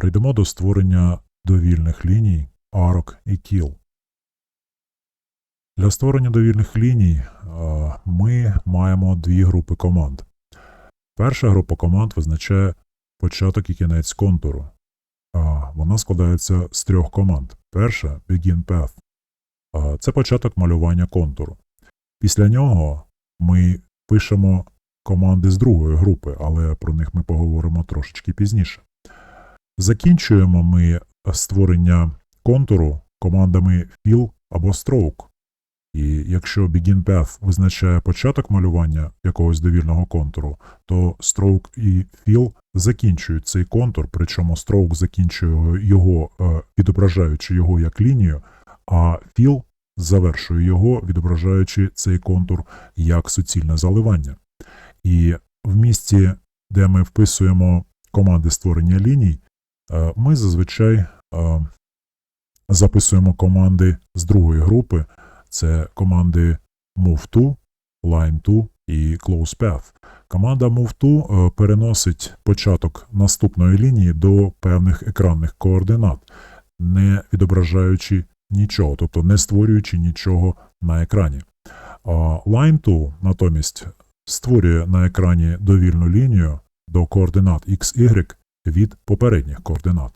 Перейдемо до створення довільних ліній арок і кіл. Для створення довільних ліній е, ми маємо дві групи команд. Перша група команд визначає початок і кінець контуру. Вона складається з трьох команд. Перша Begin Path. Це початок малювання контуру. Після нього ми пишемо команди з другої групи, але про них ми поговоримо трошечки пізніше. Закінчуємо ми створення контуру командами Fill або Stroke. І якщо Begin Path визначає початок малювання якогось довільного контуру, то Stroke і Fill закінчують цей контур, причому Stroke закінчує його, е, відображаючи його як лінію, а Fill завершує його, відображаючи цей контур як суцільне заливання. І в місці, де ми вписуємо команди створення ліній, е, ми зазвичай е, записуємо команди з другої групи. Це команди move to, line to і close path. Команда move to е, переносить початок наступної лінії до певних екранних координат, не відображаючи нічого, тобто не створюючи нічого на екрані. Line to натомість створює на екрані довільну лінію до координат x, y від попередніх координат.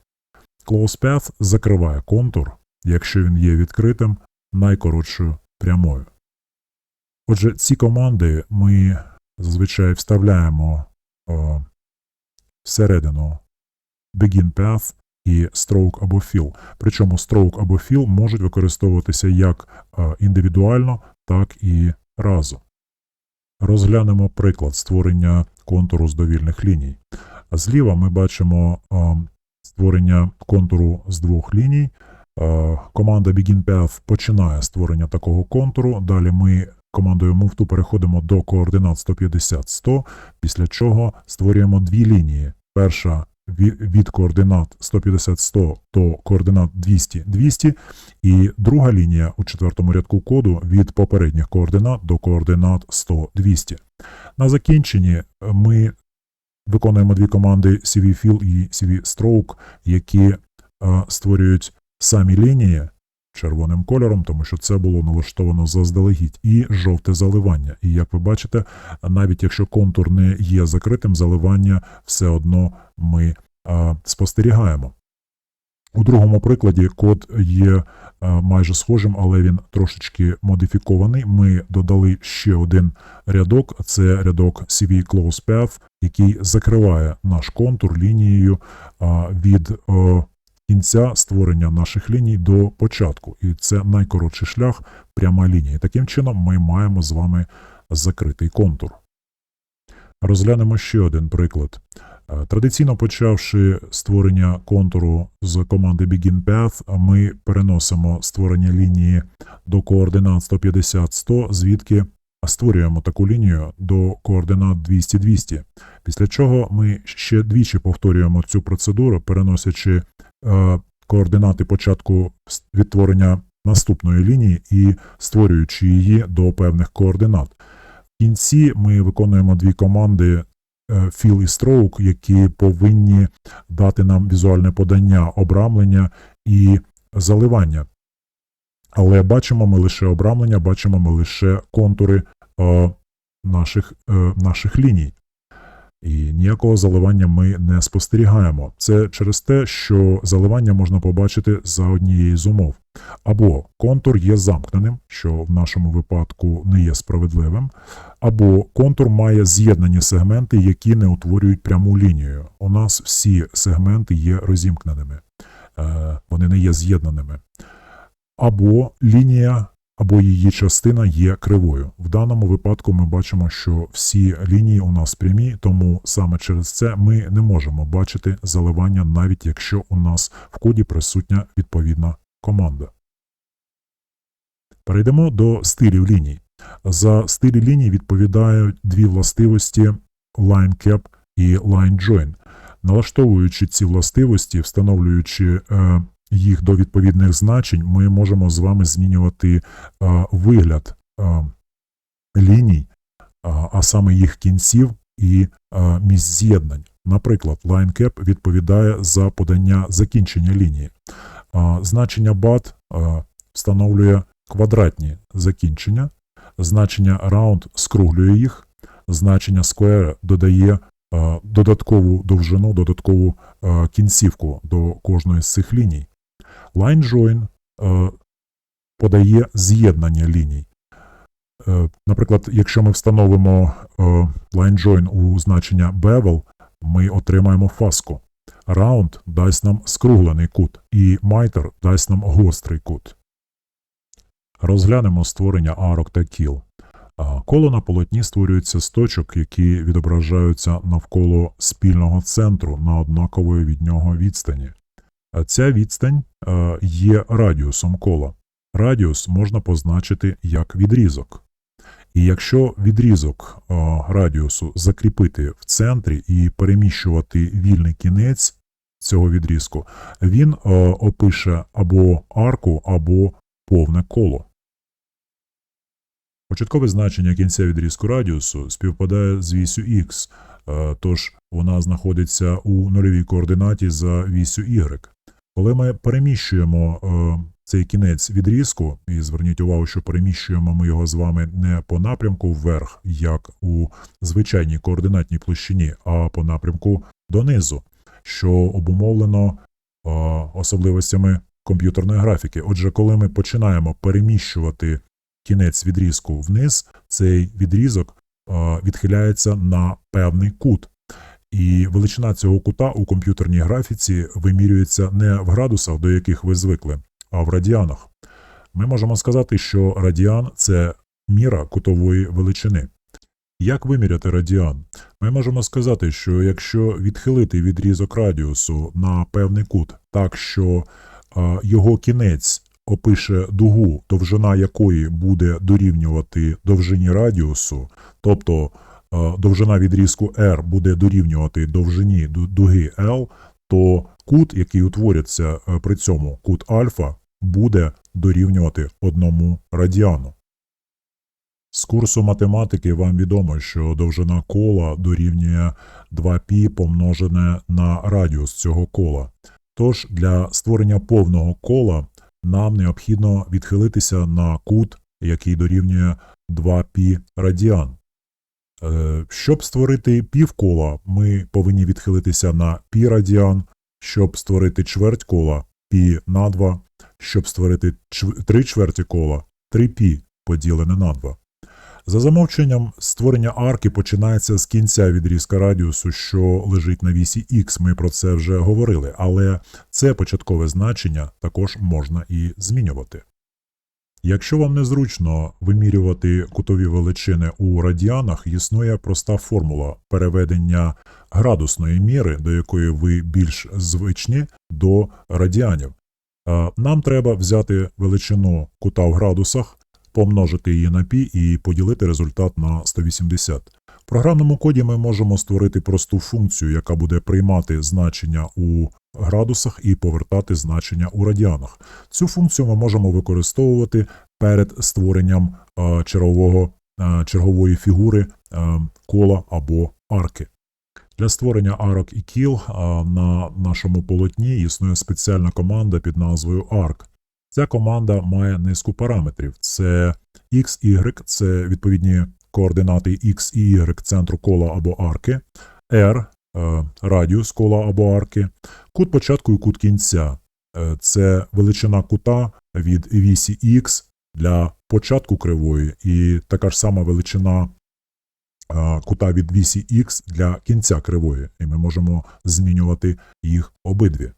Close path закриває контур, якщо він є відкритим, найкоротшою прямою. Отже, ці команди ми зазвичай вставляємо о, всередину Begin Path і Stroke або Fill. Причому Stroke або Fill можуть використовуватися як е, індивідуально, так і разом. Розглянемо приклад створення контуру з довільних ліній. Зліва ми бачимо створення контуру з двох ліній. Команда BeginPath починає створення такого контуру. Далі ми командою MoveTo переходимо до координат 150-100, після чого створюємо дві лінії. Перша від координат 150-100 до координат 200-200, і друга лінія у четвертому рядку коду від попередніх координат до координат 100-200. На закінченні ми виконуємо дві команди CV-Fill і CV-Stroke, які е, створюють самі лінії червоним кольором, тому що це було налаштовано заздалегідь, і жовте заливання. І як ви бачите, навіть якщо контур не є закритим, заливання все одно ми а, спостерігаємо. У другому прикладі код є майже схожим, але він трошечки модифікований. Ми додали ще один рядок, це рядок CV Close Path, який закриває наш контур лінією від кінця створення наших ліній до початку. І це найкоротший шлях пряма лінія. Таким чином, ми маємо з вами закритий контур. Розглянемо ще один приклад. Е, Традиційно почавши створення контуру з команди Begin Path, ми переносимо створення лінії до координат 150-100, звідки створюємо таку лінію до координат 200-200. Після чого ми ще двічі повторюємо цю процедуру, переносячи е, координати початку відтворення наступної лінії і створюючи її до певних координат. В кінці ми виконуємо дві команди е, Fill і Stroke, які повинні дати нам візуальне подання, обрамлення і заливання. Але бачимо ми лише обрамлення, бачимо ми лише контури е, наших, е, наших ліній. І ніякого заливання ми не спостерігаємо. Це через те, що заливання можна побачити за однією з умов. Або контур є замкненим, що в нашому випадку не є справедливим, або контур має з'єднані сегменти, які не утворюють пряму лінію. У нас всі сегменти є розімкненими, Е, вони не є з'єднаними. Або лінія або її частина є кривою. В даному випадку ми бачимо, що всі лінії у нас прямі, тому саме через це ми не можемо бачити заливання, навіть якщо у нас в коді присутня відповідна команда. Перейдемо до стилів ліній. За стилі ліній відповідають дві властивості Line Cap і Line Join. Налаштовуючи ці властивості, встановлюючи е, їх до відповідних значень, ми можемо з вами змінювати е, вигляд е, ліній, а, саме їх кінців і місць з'єднань. Наприклад, LineCap відповідає за подання закінчення лінії. Значення а, встановлює квадратні закінчення, значення round скруглює їх, значення square додає додаткову довжину, додаткову кінцівку до кожної з цих ліній. LineJoin а, подає з'єднання ліній. Е, Наприклад, якщо ми встановимо е, LineJoin у значення bevel, ми отримаємо фаску. Round дасть нам скруглений кут, і miter дасть нам гострий кут. Розглянемо створення арок та кіл. Коло на полотні створюється з точок, які відображаються навколо спільного центру на однакової від нього відстані. Ця відстань є радіусом кола. Радіус можна позначити як відрізок. І якщо відрізок радіусу закріпити в центрі і переміщувати вільний кінець цього відрізку, він опише або арку, або повне коло. Початкове значення кінця відрізку радіусу співпадає з вісю х, тож вона знаходиться у нульовій координаті за вісю y. Коли ми переміщуємо цей кінець відрізку, і зверніть увагу, що переміщуємо ми його з вами не по напрямку вверх, як у звичайній координатній площині, а по напрямку донизу, що обумовлено е, особливостями комп'ютерної графіки. Отже, коли ми починаємо переміщувати кінець відрізку вниз, цей відрізок е, відхиляється на певний кут. І величина цього кута у комп'ютерній графіці вимірюється не в градусах, до яких ви звикли, а в радіанах. Ми можемо сказати, що радіан це міра кутової величини. Як виміряти радіан? Ми можемо сказати, що якщо відхилити відрізок радіусу на певний кут так, що його кінець опише дугу, довжина якої буде дорівнювати довжині радіусу, тобто довжина відрізку R буде дорівнювати довжині дуги L, то кут, який утвориться е, при цьому, кут альфа, буде дорівнювати одному радіану. З курсу математики вам відомо, що довжина кола дорівнює 2π помножене на радіус цього кола. Тож для створення повного кола нам необхідно відхилитися на кут, який дорівнює 2π радіан. Е, Щоб створити півкола, ми повинні відхилитися на π радіан, щоб створити чверть кола π на 2, щоб створити три чверті кола 3π поділене на 2. За замовченням, створення арки починається з кінця відрізка радіусу, що лежить на вісі Х. Ми про це вже говорили, але це початкове значення також можна і змінювати. Якщо вам незручно вимірювати кутові величини у радіанах, існує проста формула переведення градусної міри, до якої ви більш звичні, до радіанів. Нам треба взяти величину кута в градусах, помножити її на пі і поділити результат на 180. В програмному коді ми можемо створити просту функцію, яка буде приймати значення у градусах і повертати значення у радіанах. Цю функцію ми можемо використовувати перед створенням чергового, чергової фігури кола або арки. Для створення арок і кіл на нашому полотні існує спеціальна команда під назвою ARC. Ця команда має низку параметрів: це X, Y, це відповідні координати X і Y центру кола або арки, R е, радіус кола або арки, кут початку і кут кінця. Е, Це величина кута від вісі X для початку кривої, і така ж сама величина кута від вісі X для кінця кривої, і ми можемо змінювати їх обидві.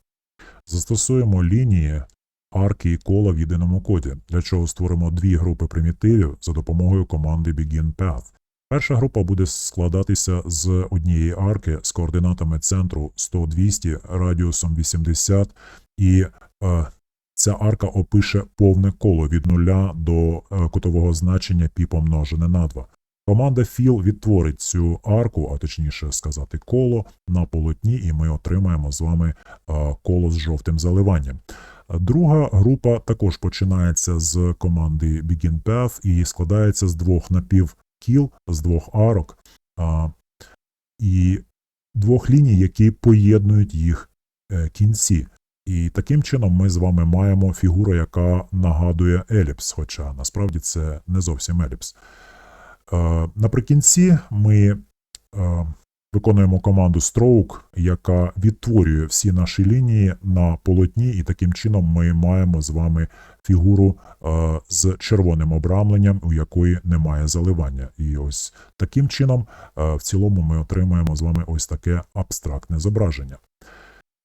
Застосуємо лінії арки і кола в єдиному коді, для чого створимо дві групи примітивів за допомогою команди BeginPath. Перша група буде складатися з однієї арки з координатами центру 100-200, радіусом 80, і е, ця арка опише повне коло від нуля до е, кутового значення π помножене на 2. Команда fill відтворить цю арку, а точніше сказати коло, на полотні, і ми отримаємо з вами коло з жовтим заливанням. Друга група також починається з команди BeginPath і складається з двох напівкіл, з двох арок. І двох ліній, які поєднують їх е, кінці. І таким чином ми з вами маємо фігуру, яка нагадує еліпс, хоча насправді це не зовсім еліпс. Е, Наприкінці ми е, виконуємо команду stroke, яка відтворює всі наші лінії на полотні, і таким чином ми маємо з вами фігуру е, з червоним обрамленням, у якої немає заливання. І ось таким чином, в цілому, ми отримаємо з вами ось таке абстрактне зображення.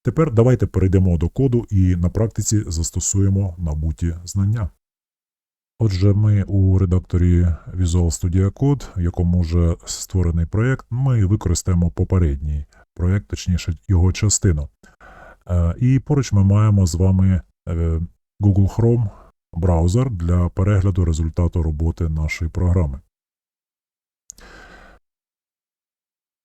Тепер давайте перейдемо до коду і на практиці застосуємо набуті знання. Отже, ми у редакторі Visual Studio Code, в якому вже створений проєкт, ми використаємо попередній проєкт, точніше його частину. Е, І поруч ми маємо з вами е, Google Chrome браузер для перегляду результату роботи нашої програми.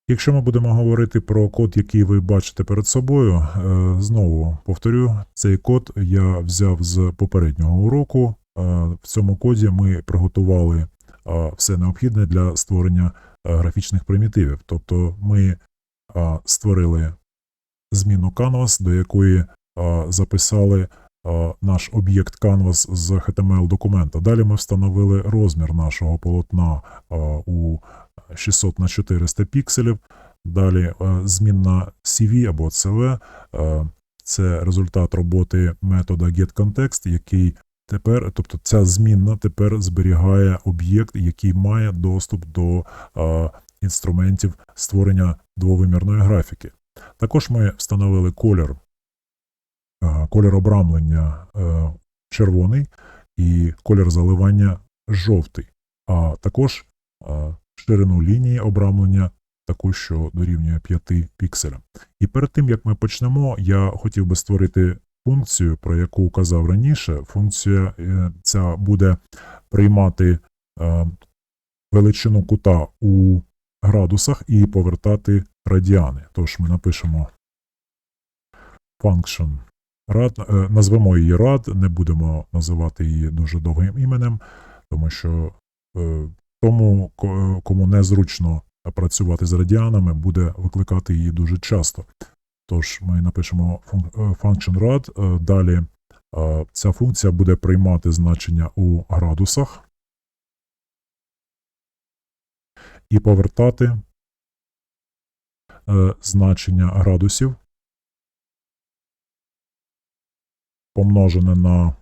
Якщо ми будемо говорити про код, який ви бачите перед собою, е, знову повторю, цей код я взяв з попереднього уроку. Е, В цьому коді ми приготували е, все необхідне для створення е, графічних примітивів. Тобто ми створили зміну Canvas, до якої записали наш об'єкт Canvas з HTML документа. Далі ми встановили розмір нашого полотна у 600 на 400 пікселів. Далі змінна CV або CV це результат роботи метода getContext, який тепер, тобто ця змінна тепер зберігає об'єкт, який має доступ до е, інструментів створення двовимірної графіки. Також ми встановили колір, е, колір обрамлення е, червоний і колір заливання жовтий, а також е, ширину лінії обрамлення таку, що дорівнює 5 пікселям. І перед тим, як ми почнемо, я хотів би створити функцію, про яку казав раніше. Функція е, ця буде приймати е, величину кута у градусах і повертати радіани. Тож ми напишемо function rad, е, назвемо її rad, не будемо називати її дуже довгим іменем, тому що тому, кому незручно працювати з радіанами, буде викликати її дуже часто. Тож ми напишемо е, function rad, е, далі е, ця функція буде приймати значення у градусах і повертати значення градусів помножене на,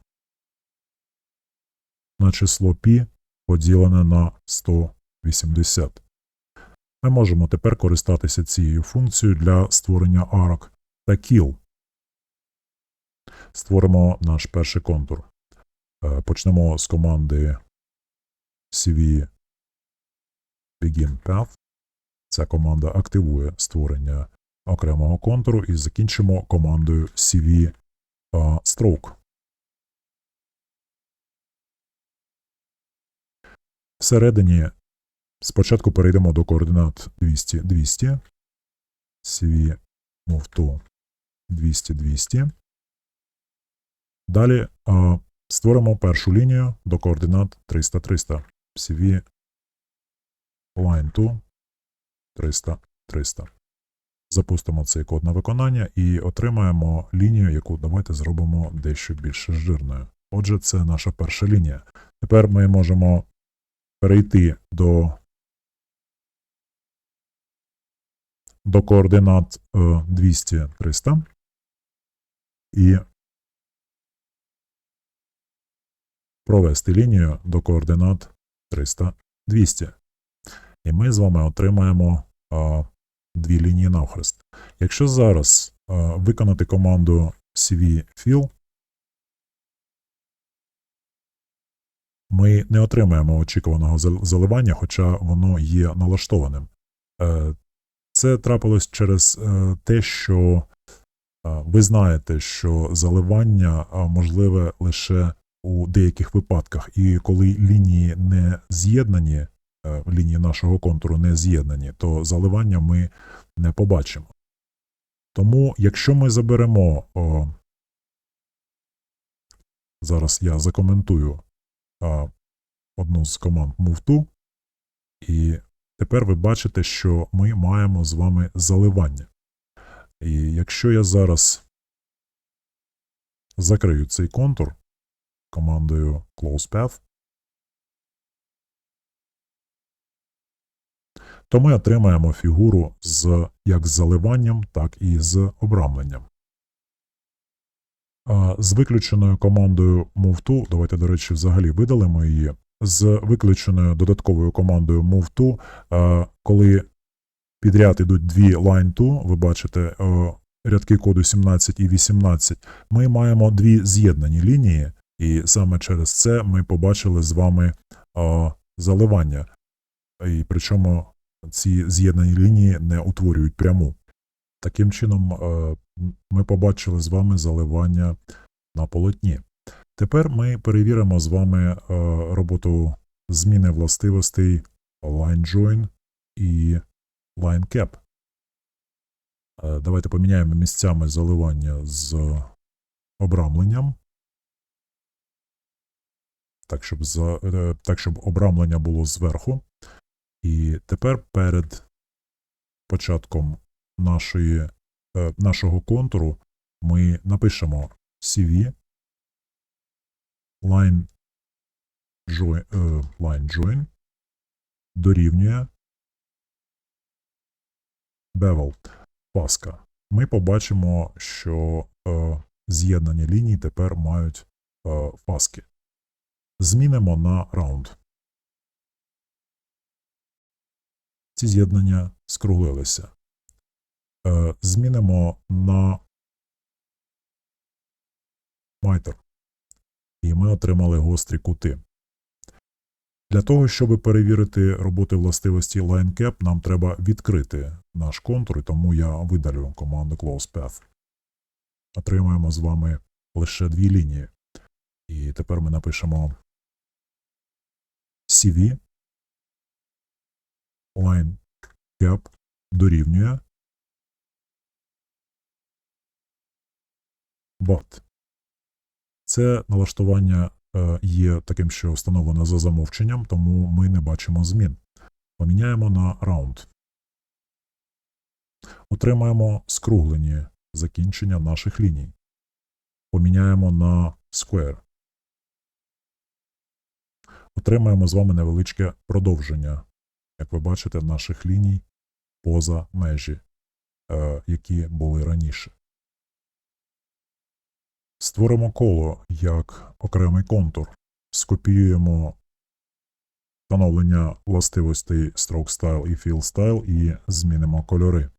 на число π поділене на 180. Ми можемо тепер користатися цією функцією для створення арок та кіл. Створимо наш перший контур. Е, Почнемо з команди CV Begin Path. Ця команда активує створення окремого контуру і закінчимо командою CV е, Stroke. Всередині спочатку перейдемо до координат 200 200 CV move to 200 200. Далі а, створимо першу лінію до координат 300 300 CV line to 300 300. Запустимо цей код на виконання і отримаємо лінію, яку давайте зробимо дещо більш жирною. Отже, це наша перша лінія. Тепер ми можемо перейти до, до координат 200-300 і провести лінію до координат 300-200. І ми з вами отримаємо а, дві лінії навхрест. Якщо зараз а, виконати команду CV fill, ми не отримаємо очікуваного заливання, хоча воно є налаштованим. Е, Це трапилось через е, те, що е, ви знаєте, що заливання можливе лише у деяких випадках, і коли лінії не з'єднані, е, лінії нашого контуру не з'єднані, то заливання ми не побачимо. Тому, якщо ми заберемо, зараз я закоментую одну з команд move to, і тепер ви бачите, що ми маємо з вами заливання. І якщо я зараз закрию цей контур командою Close Path, то ми отримаємо фігуру з як з заливанням, так і з обрамленням. З виключеною командою move давайте, до речі, взагалі видалимо її. З виключеною додатковою командою move а, коли підряд ідуть дві line-to, ви бачите рядки коду 17 і 18, ми маємо дві з'єднані лінії, і саме через це ми побачили з вами заливання. І причому ці з'єднані лінії не утворюють пряму. Таким чином, е, ми побачили з вами заливання на полотні. Тепер ми перевіримо з вами е, роботу зміни властивостей Line Join і Line Cap. Е, Давайте поміняємо місцями заливання з обрамленням. Так, щоб, за, е, так, щоб обрамлення було зверху. І тепер перед початком нашої, нашого контуру ми напишемо CV line join, е, line join дорівнює bevel паска. Ми побачимо, що е, з'єднані лінії тепер мають е, фаски. Змінимо на раунд. Ці з'єднання скруглилися. Змінимо на майтер. І ми отримали гострі кути. Для того, щоб перевірити роботи властивості LineCap, нам треба відкрити наш контур, і тому я видалю команду Close Path. Отримаємо з вами лише дві лінії. І тепер ми напишемо CV line cap дорівнює bot. Це налаштування е, є таким, що встановлено за замовченням, тому ми не бачимо змін. Поміняємо на round. Отримаємо скруглені закінчення наших ліній. Поміняємо на square. Отримаємо з вами невеличке продовження, як ви бачите, наших ліній поза межі, е, які були раніше. Створимо коло як окремий контур, скопіюємо встановлення властивостей Stroke Style і Fill Style і змінимо кольори.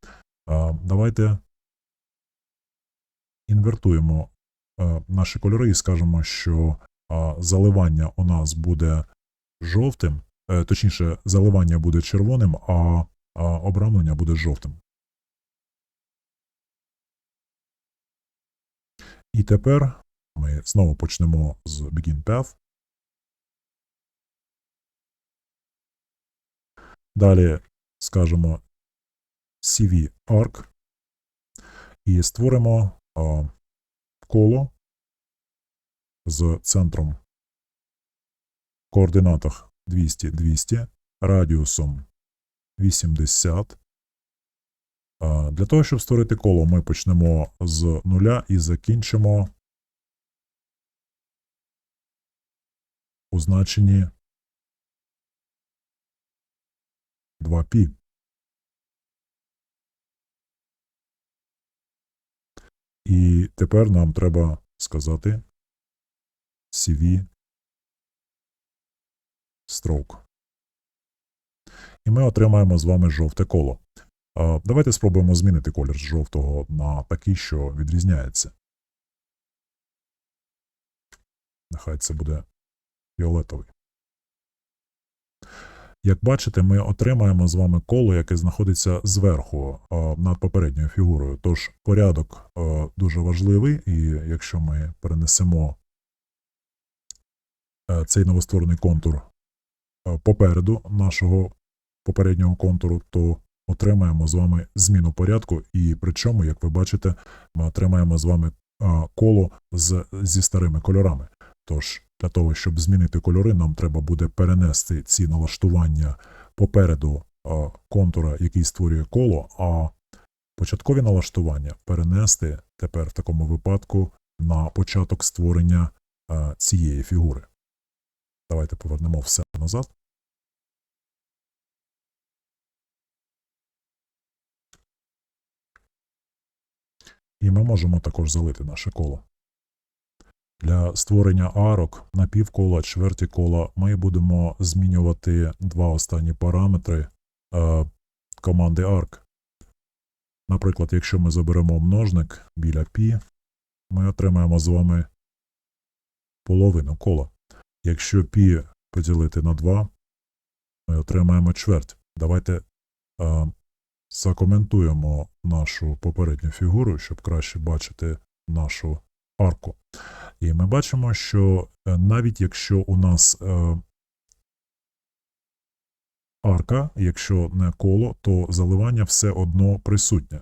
Давайте інвертуємо наші кольори і скажемо, що заливання у нас буде жовтим, е, точніше, заливання буде червоним, а обрамлення буде жовтим. І тепер ми знову почнемо з Begin Path. Далі скажемо CV Arc і створимо а, коло з центром в координатах 200-200, радіусом 80. Для того, щоб створити коло, ми почнемо з нуля і закінчимо у значенні 2π. І тепер нам треба сказати CV stroke. І ми отримаємо з вами жовте коло. Давайте спробуємо змінити колір з жовтого на такий, що відрізняється. Нехай це буде фіолетовий. Як бачите, ми отримаємо з вами коло, яке знаходиться зверху над попередньою фігурою. Тож порядок дуже важливий, і якщо ми перенесемо цей новостворений контур попереду нашого попереднього контуру, то отримаємо з вами зміну порядку, і причому, як ви бачите, ми отримаємо з вами коло з, зі старими кольорами. Тож, для того, щоб змінити кольори, нам треба буде перенести ці налаштування попереду контура, який створює коло, а початкові налаштування перенести тепер в такому випадку на початок створення цієї фігури. Давайте повернемо все назад. І ми можемо також залити наше коло. Для створення арок на півкола, чверті кола ми будемо змінювати два останні параметри е, команди arc. Наприклад, якщо ми заберемо множник біля π, ми отримаємо з вами половину кола. Якщо π поділити на 2, ми отримаємо чверть. Давайте е, закоментуємо нашу попередню фігуру, щоб краще бачити нашу арку. І ми бачимо, що е, навіть якщо у нас е, арка, якщо не коло, то заливання все одно присутнє.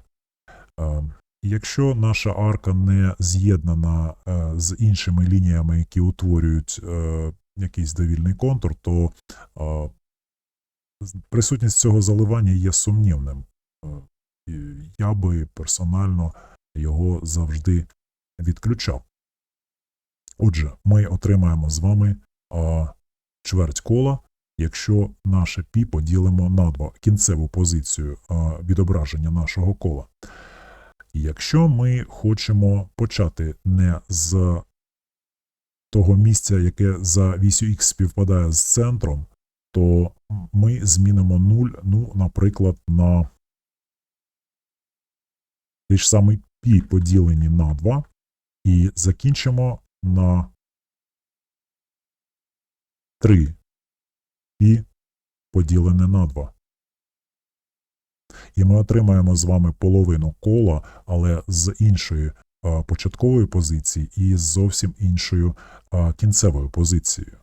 Е, Якщо наша арка не з'єднана з іншими лініями, які утворюють якийсь довільний контур, то присутність цього заливання є сумнівним. Е, Я би персонально його завжди відключав. Отже, ми отримаємо з вами чверть кола, якщо наше пі поділимо на два кінцеву позицію відображення нашого кола. Якщо ми хочемо почати не з того місця, яке за вісю Х співпадає з центром, то ми змінимо 0, ну, наприклад, на той ж самий пі поділені на 2, і закінчимо на 3 пі поділене на 2. І ми отримаємо з вами половину кола, але з іншої початкової позиції і з зовсім іншою кінцевою позицією.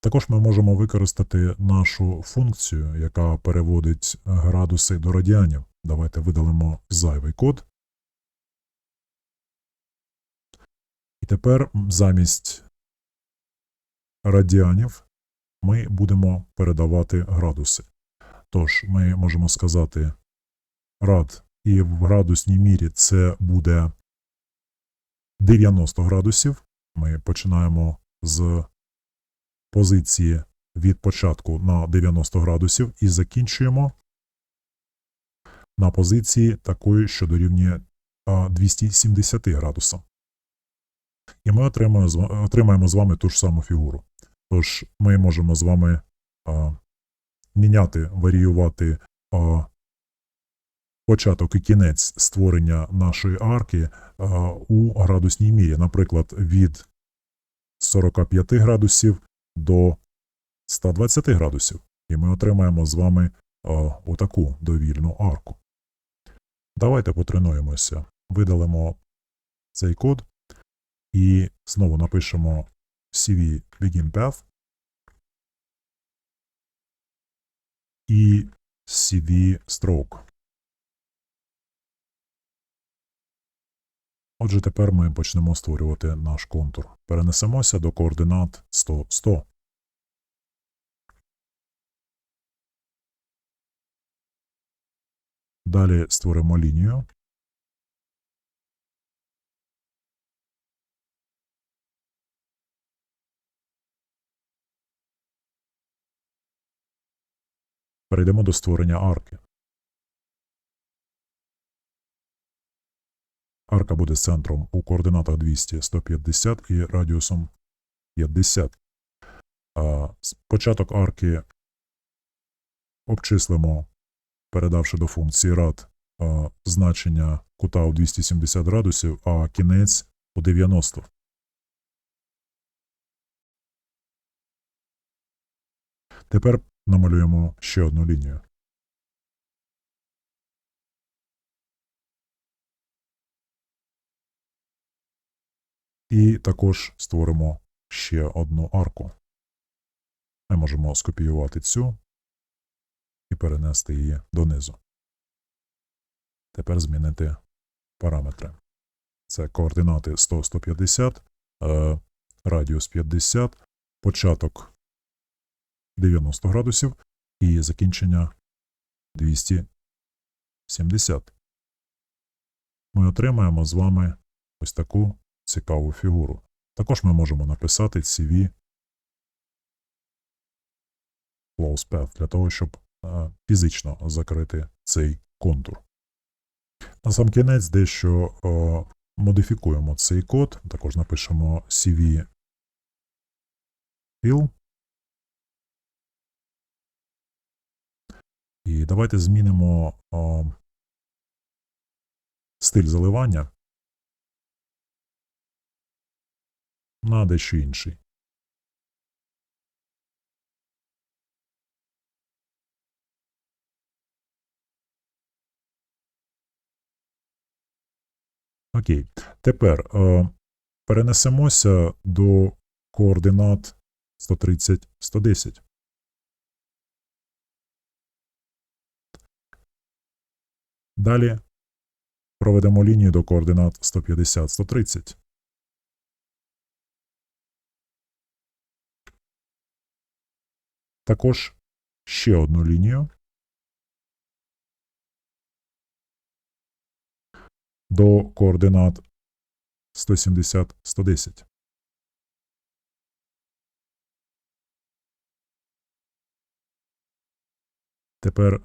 Також ми можемо використати нашу функцію, яка переводить градуси до радіанів. Давайте видалимо зайвий код. І тепер замість радіанів ми будемо передавати градуси. Тож ми можемо сказати рад, і в градусній мірі це буде 90 градусів. Ми починаємо з позиції від початку на 90 градусів і закінчуємо на позиції такої, що дорівнює 270 градусам. І ми отримаємо, з вами ту ж саму фігуру. Тож ми можемо з вами а, міняти, варіювати а, початок і кінець створення нашої арки а, у градусній мірі, наприклад, від 45 градусів до 120 градусів. І ми отримаємо з вами а, отаку довільну арку. Давайте потренуємося. Видалимо цей код і знову напишемо CV Begin Path і CV Stroke. Отже, тепер ми почнемо створювати наш контур. Перенесемося до координат 100 100. Далі створимо лінію. Перейдемо до створення арки. Арка буде центром у координатах 200, 150 і радіусом 50. Початок арки обчислимо, передавши до функції рад значення кута у 270 градусів, а кінець у 90. Тепер намалюємо ще одну лінію. І також створимо ще одну арку. Ми можемо скопіювати цю і перенести її донизу. Тепер змінити параметри. Це координати 100-150, е, радіус 50, початок 90 градусів і закінчення 270. Ми отримаємо з вами ось таку цікаву фігуру. Також ми можемо написати CV close path для того, щоб фізично закрити цей контур. На сам кінець дещо модифікуємо цей код, також напишемо CV fill. І давайте змінимо е, стиль заливання на дещо інший. Окей. Тепер е, перенесемося до координат 130 110. Далі проведемо лінію до координат 150 130. Також ще одну лінію до координат 170 110. Тепер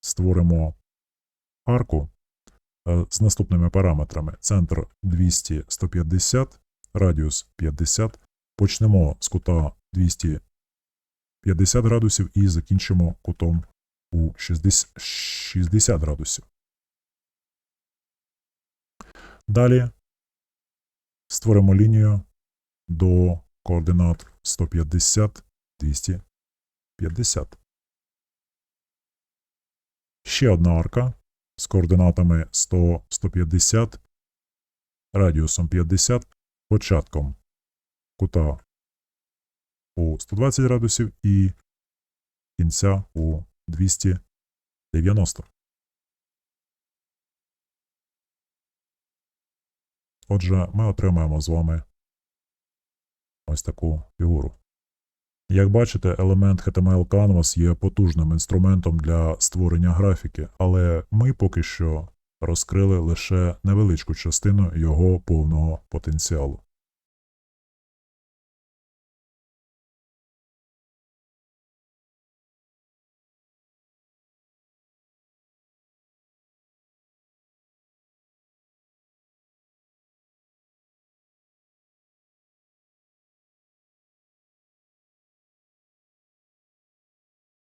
створимо арку е, з наступними параметрами: центр 200 150, радіус 50. Почнемо з кута 250 градусів і закінчимо кутом у 60 60 градусів. Далі створимо лінію до координат 150 250. Ще одна арка з координатами 100 150, радіусом 50, початком кута у 120 градусів і кінця у 290. Отже, ми отримаємо з вами ось таку фігуру. Як бачите, елемент HTML Canvas є потужним інструментом для створення графіки, але ми поки що розкрили лише невеличку частину його повного потенціалу.